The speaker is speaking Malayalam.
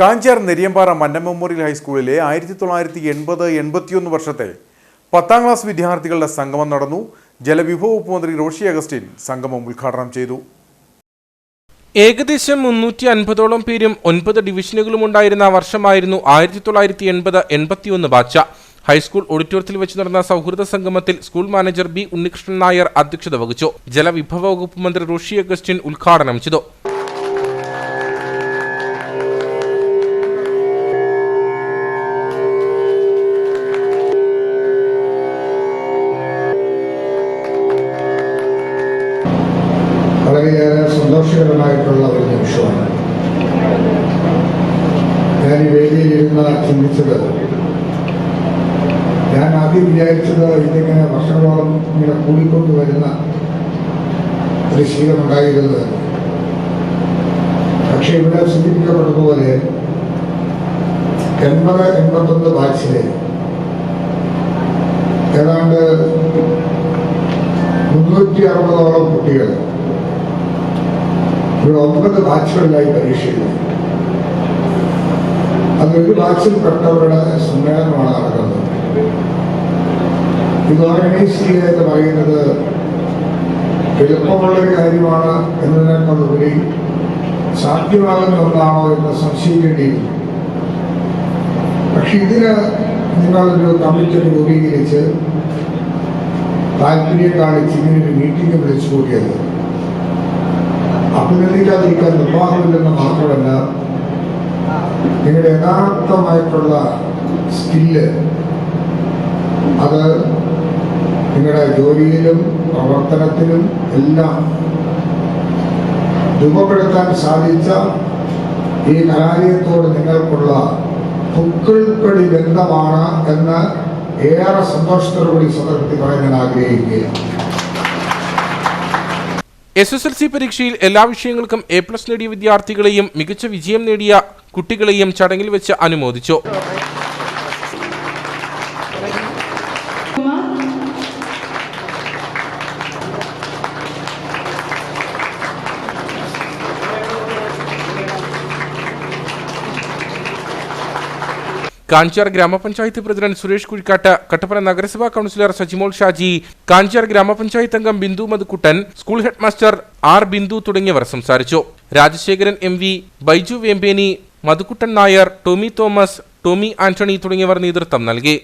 കാഞ്ചാർ നെരിയമ്പാറ മന്ന മെമ്മോറിയൽ ഹൈസ്കൂളിലെ ആയിരത്തി തൊള്ളായിരത്തി എൺപത് എൺപത്തിയൊന്ന് വർഷത്തെ പത്താം ക്ലാസ് വിദ്യാർത്ഥികളുടെ സംഗമം നടന്നു. ജലവിഭവ വകുപ്പ് മന്ത്രി റോഷി അഗസ്റ്റിൻ സംഗമം ഉദ്ഘാടനം ചെയ്തു. ഏകദേശം മുന്നൂറ്റി അൻപതോളം പേരും ഒൻപത് ഡിവിഷനുകളും ഉണ്ടായിരുന്ന വർഷമായിരുന്നു ആയിരത്തി തൊള്ളായിരത്തി എൺപത് എൺപത്തിയൊന്ന് ബാച്ച. ഹൈസ്കൂൾ ഓഡിറ്റോറിയത്തിൽ വെച്ച് നടന്ന സൗഹൃദ സംഗമത്തിൽ school manager B Unnikrishnan Nair അധ്യക്ഷത വഹിച്ചു. ജലവിഭവ വകുപ്പ് മന്ത്രി റോഷി അഗസ്റ്റിൻ ഉദ്ഘാടനം ചെയ്തു. വളരെയേറെ സന്തോഷകരമായിട്ടുള്ള ഒരു നിമിഷമാണ് ഞാൻ ഈ വേദിയിലിരുന്ന് ചിന്തിച്ചത് ഞാൻ ആദ്യം വിചാരിച്ചത് ഇതിങ്ങനെ വർഷങ്ങളോളം ഇങ്ങനെ കൂടിക്കൊണ്ട് വരുന്ന ഒരു ശീലമുണ്ടായിരുന്നത്. പക്ഷെ ഇവിടെ സൂചിപ്പിക്കപ്പെട്ടതുപോലെ എൺപത് എൺപത്തൊന്ന് ബാച്ചിലെ ഏതാണ്ട് മുന്നൂറ്റി അറുപതോളം കുട്ടികൾ ഇവിടെ ഒമ്പത് ബാച്ചുകളിലായി പരീക്ഷ എഴുതി അതിലൊരു ബാച്ചിൽപ്പെട്ടവരുടെ സമ്മേളനമാണ് നടക്കുന്നത്. ഇത് ഓർഗനൈസ് ചെയ്യുക പറയുന്നത് എളുപ്പമുള്ളൊരു കാര്യമാണ് എന്നതിനേക്കാളുപരി സാധ്യമാകുന്ന ഒന്നാണോ എന്ന് സംശയിക്കേണ്ടിയിരിക്കും പക്ഷെ ഇതിന് നിങ്ങളൊരു കമ്മിറ്റി രൂപീകരിച്ച് താല്പര്യം കാണിച്ച് ഇങ്ങനെ ഒരു മീറ്റിംഗ് വിളിച്ചു കൂട്ടിയത് അഭിനന്ദിക്കാതിരിക്കാൻ നിർവാഹമില്ലെന്ന് മാത്രമല്ല നിങ്ങളുടെ യഥാർത്ഥമായിട്ടുള്ള സ്കില്ല് അത് നിങ്ങളുടെ ജോലിയിലും പ്രവർത്തനത്തിലും എല്ലാം രൂപപ്പെടുത്താൻ സാധിച്ച ഈ കലാലയത്തോട് നിങ്ങൾക്കുള്ള പുക്കിൾപ്പടി ബന്ധമാണ് എന്ന് ഏറെ സന്തോഷത്തോടുകൂടി സന്ദർഭത്തിൽ പറയാൻ ഞാൻ ആഗ്രഹിക്കുകയാണ്. എസ് എസ് എൽ സി പരീക്ഷയിൽ എല്ലാ വിഷയങ്ങൾക്കും എ പ്ലസ് നേടിയ വിദ്യാർത്ഥികളെയും മികച്ച വിജയം നേടിയ കുട്ടികളെയും ചടങ്ങിൽ വെച്ച് അനുമോദിച്ചു. കാഞ്ചാർ ഗ്രാമപഞ്ചായത്ത് പ്രസിഡന്റ് സുരേഷ് കുഴിക്കാട്ട് കട്ടപ്പന നഗരസഭാ കൌൺസിലർ സജിമോൾ ഷാജി കാഞ്ചാർ ഗ്രാമപഞ്ചായത്ത് അംഗം Bindu Madhukuttan school headmaster R Bindu തുടങ്ങിയവർ സംസാരിച്ചു. Rajasekharan M V Baiju Vembeni Madhukuttan Nair Tommy Thomas Tommy Antony തുടങ്ങിയവർ നേതൃത്വം നൽകി.